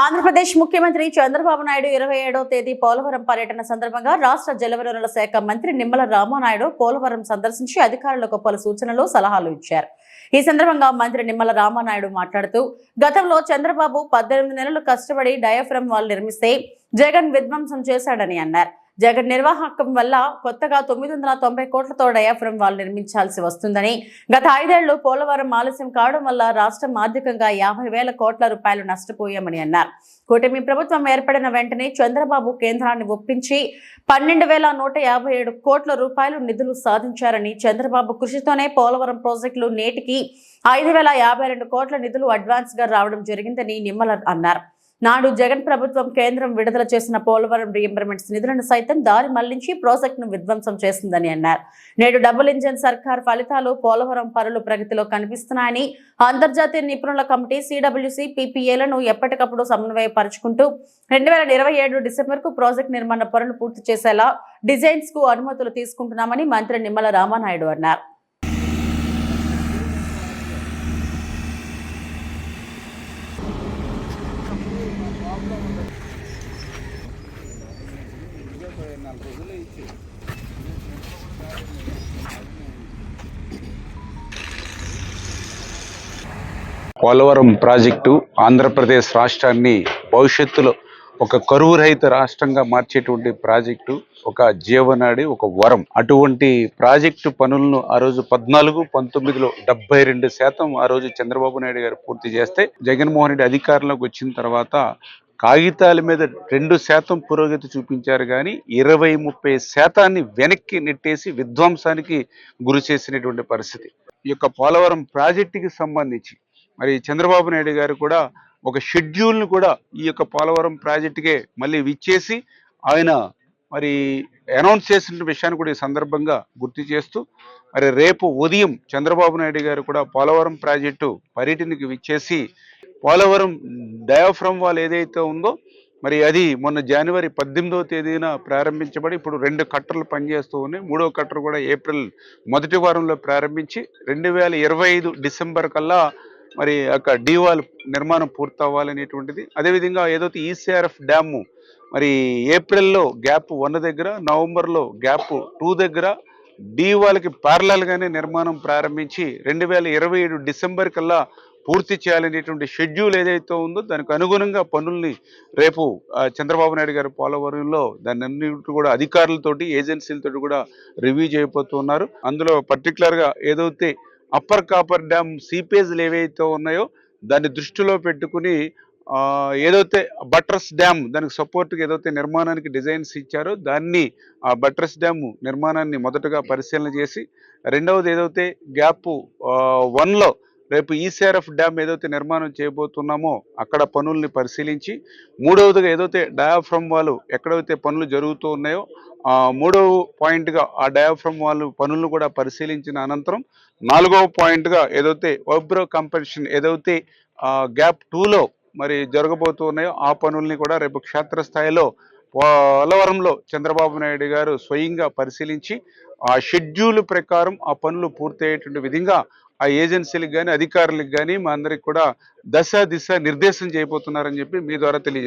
ఆంధ్రప్రదేశ్ ముఖ్యమంత్రి చంద్రబాబు నాయుడు ఇరవై ఏడవ తేదీ పోలవరం పర్యటన సందర్భంగా రాష్ట్ర జలవనరుల శాఖ మంత్రి నిమ్మల రామానాయుడు పోలవరం సందర్శించి అధికారులకు పలు సూచనలు సలహాలు ఇచ్చారు. ఈ సందర్భంగా మంత్రి నిమ్మల రామానాయుడు మాట్లాడుతూ గతంలో చంద్రబాబు పద్దెనిమిది నెలలు కష్టపడి డయాఫ్రమ్ వాల్ నిర్మిస్తే జగన్ విధ్వంసం చేశాడని అన్నారు. జగన్ నిర్వాహకం వల్ల కొత్తగా తొమ్మిది వందల తొంభై కోట్లతో డయాఫ్రమ్ వాల్ నిర్మించాల్సి వస్తుందని గత ఐదేళ్ళు పోలవరం ఆలస్యం కావడం వల్ల రాష్ట్రం ఆర్థికంగా యాభై వేల కోట్ల రూపాయలు నష్టపోయామని అన్నారు. కూటమి ప్రభుత్వం ఏర్పడిన వెంటనే చంద్రబాబు కేంద్రాన్ని ఒప్పించి పన్నెండు వేల నూట యాభై ఏడు కోట్ల రూపాయలు నిధులు సాధించారని చంద్రబాబు కృషితోనే పోలవరం ప్రాజెక్టులు నేటికి ఐదు వేల యాభై రెండు కోట్ల నిధులు అడ్వాన్స్గా రావడం జరిగిందని నిమ్మల అన్నారు. నాడు జగన్ ప్రభుత్వం కేంద్రం విడుదల చేసిన పోలవరం రీఎంబర్మెంట్స్ నిధులను సైతం దారి మళ్ళించి ప్రాజెక్టును విధ్వంసం చేసిందని అన్నారు. నేడు డబుల్ ఇంజన్ సర్కార్ ఫలితాలు పోలవరం పనులు ప్రగతిలో కనిపిస్తున్నాయని అంతర్జాతీయ నిపుణుల కమిటీ సిడబ్ల్యూసి పీపీఏలను ఎప్పటికప్పుడు సమన్వయపరుచుకుంటూ రెండు వేల ఇరవై ఏడు డిసెంబర్కు ప్రాజెక్ట్ నిర్మాణ పనులు పూర్తి చేసేలా డిజైన్స్కు అనుమతులు తీసుకుంటున్నామని మంత్రి నిమ్మల రామానాయుడు అన్నారు. పోలవరం ప్రాజెక్టు ఆంధ్రప్రదేశ్ రాష్ట్రాన్ని భవిష్యత్తులో ఒక కరువు రహిత రాష్ట్రంగా మార్చేటువంటి ప్రాజెక్టు ఒక జీవనాడి ఒక వరం. అటువంటి ప్రాజెక్టు పనులను ఆ రోజు పద్నాలుగు పంతొమ్మిదిలో డెబ్బై రెండు శాతం ఆ రోజు చంద్రబాబు నాయుడు గారు పూర్తి చేస్తే జగన్మోహన్ రెడ్డి అధికారంలోకి వచ్చిన తర్వాత కాగితాల మీద రెండు శాతం పురోగతి చూపించారు కానీ ఇరవై ముప్పై శాతాన్ని వెనక్కి నెట్టేసి విధ్వంసానికి గురి చేసినటువంటి పరిస్థితి. ఈ యొక్క పోలవరం ప్రాజెక్టుకి సంబంధించి మరి చంద్రబాబు నాయుడు గారు కూడా ఒక షెడ్యూల్ను కూడా ఈ యొక్క పోలవరం ప్రాజెక్టుకే మళ్ళీ విచ్చేసి ఆయన మరి అనౌన్స్ చేసిన విషయాన్ని కూడా ఈ సందర్భంగా గుర్తు చేస్తూ మరి రేపు ఉదయం చంద్రబాబు నాయుడు గారు కూడా పోలవరం ప్రాజెక్టు పర్యటనకి విచ్చేసి పోలవరం డయాఫ్రమ్ వాల్ ఏదైతే ఉందో మరి అది మొన్న జనవరి పద్దెనిమిదవ తేదీన ప్రారంభించబడి ఇప్పుడు రెండు కట్టర్లు పనిచేస్తూ ఉన్నాయి. మూడో కట్టర్ కూడా ఏప్రిల్ మొదటి వారంలో ప్రారంభించి రెండు వేల ఇరవై ఐదు డిసెంబర్ కల్లా మరి యొక్క డీవాల్ నిర్మాణం పూర్తవ్వాలనేటువంటిది. అదేవిధంగా ఏదైతే ఈసీఆర్ఎఫ్ డ్యాము మరి ఏప్రిల్లో గ్యాప్ వన్ దగ్గర నవంబర్లో గ్యాప్ టూ దగ్గర డీవాల్కి ప్యారలల్గానే నిర్మాణం ప్రారంభించి రెండు వేల ఇరవై ఏడు డిసెంబర్ కల్లా పూర్తి చేయాలనేటువంటి షెడ్యూల్ ఏదైతే ఉందో దానికి అనుగుణంగా పనుల్ని రేపు చంద్రబాబు నాయుడు గారి పోలవరంలో దాన్ని అన్నిటి కూడా అధికారులతోటి ఏజెన్సీలతోటి కూడా రివ్యూ చేయబోతున్నారు అందులో పర్టికులర్గా ఏదైతే అప్పర్ కాపర్ డ్యామ్ సీపేజ్లు ఏవైతే ఉన్నాయో దాన్ని దృష్టిలో పెట్టుకుని ఏదైతే బట్రస్ డ్యామ్ దానికి సపోర్ట్గా ఏదైతే నిర్మాణానికి డిజైన్స్ ఇచ్చారో దాన్ని ఆ బట్రస్ డ్యామ్ నిర్మాణాన్ని మొదటగా పరిశీలన చేసి రెండవది ఏదైతే గ్యాప్ వన్లో రేపు ఈసీఆర్ఎఫ్ డ్యామ్ ఏదైతే నిర్మాణం చేయబోతున్నామో అక్కడ పనుల్ని పరిశీలించి మూడవదిగా ఏదైతే డయాఫ్రమ్ వాళ్ళు ఎక్కడైతే పనులు జరుగుతూ ఉన్నాయో మూడవ పాయింట్గా ఆ డయాఫ్రమ్ వాళ్ళు పనులను కూడా పరిశీలించిన అనంతరం నాలుగవ పాయింట్గా ఏదైతే ఒబ్రో కంపెన్షన్ ఏదైతే గ్యాప్ టూలో మరి జరగబోతున్నాయో ఆ పనుల్ని కూడా రేపు క్షేత్రస్థాయిలో పోలవరంలో చంద్రబాబు నాయుడు గారు స్వయంగా పరిశీలించి ఆ షెడ్యూల్ ప్రకారం ఆ పనులు పూర్తయ్యేటువంటి విధంగా ఆ ఏజెన్సీలకు కానీ అధికారులకు కానీ మా అందరికి కూడా దశ దిశ నిర్దేశం చేయబోతున్నారని చెప్పి మీ ద్వారా తెలియజేస్తున్నాను